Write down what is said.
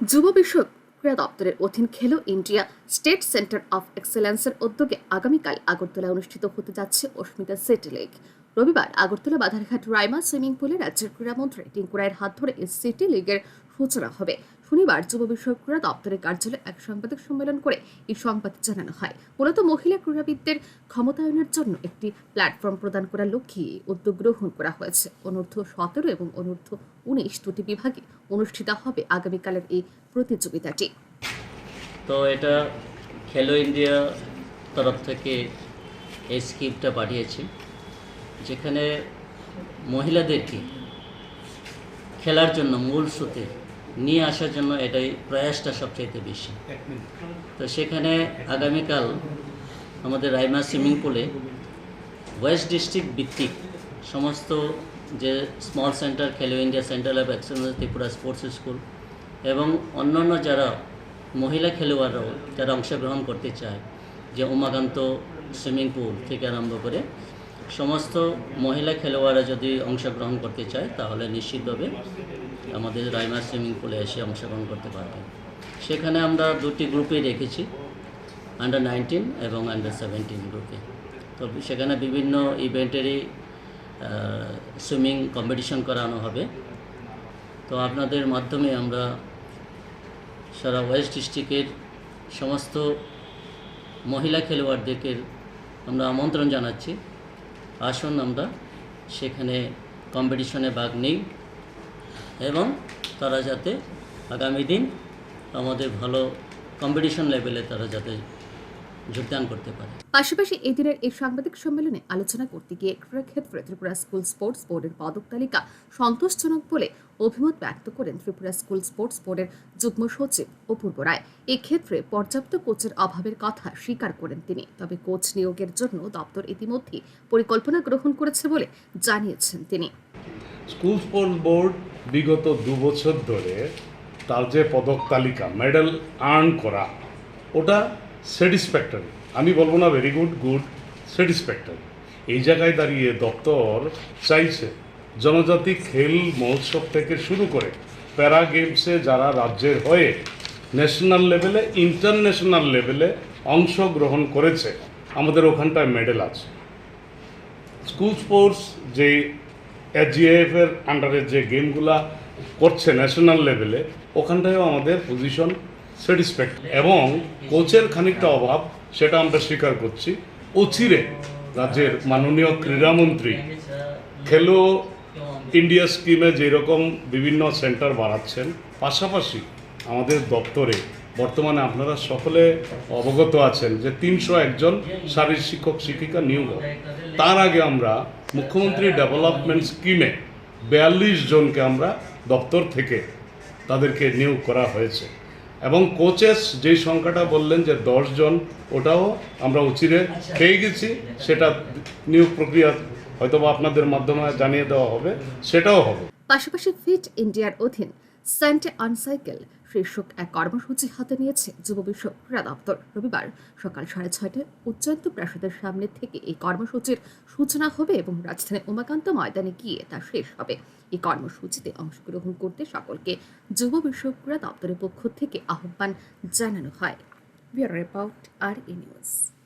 যুব বিষয়ক ক্রীড়া দপ্তরের অধীন Khelo India state centre of এক্সেলেন্সের উদ্যোগে আগামীকাল আগরতলায় অনুষ্ঠিত হতে যাচ্ছে অস্মিতা সিটি লিগ রবিবার আগরতলা বাধারঘাট রাইমা সুইমিং পুলে রাজ্যের ক্রীড়ামন্ত্রী টিঙ্কু রায়ের হাত ধরে এই সিটি লিগের সূচনা হবে। শনিবার যুব বিষয়ক ক্রীড়া দপ্তরের কার্যালয়ে এক সাংবাদিক সম্মেলন করে এই সংবাদ জানানো হয়। মূলত মহিলা ক্রীড়াবিদদের ক্ষমতায়নের জন্য একটি প্ল্যাটফর্ম প্রদান করার লক্ষ্যে উদ্যোগ গ্রহণ করা হয়েছে। অনূর্ধ্ব সতেরো এবং অনূর্ধ্ব উনিশ দুটি বিভাগে অনুষ্ঠিত হবে আগামীকালের এই প্রতিযোগিতাটি। তো এটা খেলো ইন্ডিয়া তরফ থেকে এই স্কিমটা পাঠিয়েছে, যেখানে মহিলাদেরকে খেলার জন্য মূল স্রোতে নিয়ে আসার জন্য এটাই প্রয়াসটা সবচাইতে বেশি। তো সেখানে আগামীকাল আমাদের রাইমা সুইমিং পুলে ওয়েস্ট ডিস্ট্রিক্ট ভিত্তিক সমস্ত যে small centre, Khelo India centre of excellence, Tripura sports school এবং অন্যান্য যারা মহিলা খেলোয়াড়রাও যারা অংশগ্রহণ করতে চায় যে উমাকান্ত সুইমিং পুল থেকে আরম্ভ করে সমস্ত মহিলা খেলোয়াড়রা যদি অংশগ্রহণ করতে চায়, তাহলে নিশ্চিতভাবে আমাদের রাইমা সুইমিং পুলে এসে অংশগ্রহণ করতে পারবে। সেখানে আমরা দুটি গ্রুপে রেখেছি আন্ডার নাইনটিন এবং আন্ডার সেভেন্টিন গ্রুপে। তো সেখানে বিভিন্ন ইভেন্টেরই সুইমিং কম্পিটিশন করানো হবে। তো আপনাদের মাধ্যমে আমরা সারা ওয়েস্ট ডিস্ট্রিক্টের সমস্ত মহিলা খেলোয়াড়দেরকে আমরা আমন্ত্রণ জানাচ্ছি। আসুন আমরা। সেখানে কম্পিটিশনে ভাগ নিই এবং তারা যাতে আগামী দিন আমাদের ভালো কম্পিটিশন লেভেলে তারা যাতে যোগদান করতে পারে। পাশাপাশি এই দিনের এই সাংবাদিক সম্মেলনে আলোচনা করতে গিয়ে ক্রীড়া ক্ষেত্রে ত্রিপুরা স্কুল স্পোর্টস বোর্ডের পদক তালিকা সন্তোষজনক বলে অভিমত ব্যক্ত করেন ত্রিপুরা স্কুল স্পোর্টস বোর্ডের যুগ্ম সচিব অপূর্ব রায়। এক্ষেত্রে পর্যাপ্ত কোচের অভাবের কথা স্বীকার করেন তিনি। তবে কোচ নিয়োগের জন্য দপ্তর ইতিমধ্যেই পরিকল্পনা গ্রহণ করেছে বলে জানিয়েছেন তিনি। স্কুল স্পোর্টস বোর্ড বিগত দু বছর ধরে তার যে পদক তালিকা মেডেল আর্ন করা ওটা স্যাটিসফ্যাক্টরি আমি বলব না ভেরি গুড গুড স্যাটিসফ্যাক্টরি এই জায়গায় দাঁড়িয়ে দপ্তর চাইছে জনজাতি খেল মহোৎসব থেকে শুরু করে প্যারা গেমসে যারা রাজ্যের হয়ে ন্যাশনাল লেভেলে ইন্টারন্যাশনাল লেভেলে অংশগ্রহণ করেছে। আমাদের ওখানটায় মেডেল আছে। স্কুল স্পোর্টস যে এর আন্ডারে যে গেমগুলা করছে ন্যাশনাল লেভেলে ওখানটায়ও আমাদের পজিশন স্যাটিসফ্যাক্ট এবং কোচের খানিকটা অভাব, সেটা আমরা স্বীকার করছি। অচিরে রাজ্যের মাননীয় ক্রীড়ামন্ত্রী খেলো ইন্ডিয়া স্কিমে যেরকম বিভিন্ন সেন্টার বাড়াচ্ছেন, পাশাপাশি আমাদের দপ্তরে বর্তমানে আপনারা সকলে অবগত আছেন যে তিনশো একজন শারীর শিক্ষক, শিক্ষিকা নিয়োগ তার আগে আমরা মুখ্যমন্ত্রী ডেভেলপমেন্ট স্কিমে বিয়াল্লিশ জনকে আমরা দপ্তর থেকে তাদেরকে নিয়োগ করা হয়েছে। এবং কোচেস যেই সংখ্যাটা বললেন যে জন ওটাও আমরা উচিরে পেয়ে গেছি সেটা নিয়োগ প্রক্রিয়া হয়তো আপনাদের মাধ্যমে জানিয়ে দেওয়া হবে সেটাও হবে। পাশাপাশি ফিট ইন্ডিয়ার অধীন সেন্টে অন সাইকেল শীর্ষক এক কর্মসূচি হাতে নিয়েছে যুব বিষয়ক ক্রীড়া দপ্তর। রবিবার সকাল সাড়ে ছয়টায় উচ্চায়ন্ত প্রাসাদের সামনে থেকে এই কর্মসূচির সূচনা হবে এবং রাজধানী উমাকান্ত ময়দানে গিয়ে তা শেষ হবে। এই কর্মসূচিতে অংশগ্রহণ করতে সকলকে যুব বিষয়ক ক্রীড়া দপ্তরের পক্ষ থেকে আহ্বান জানানো হয়। রিপোর্ট আর ইনিউজ নিউজ।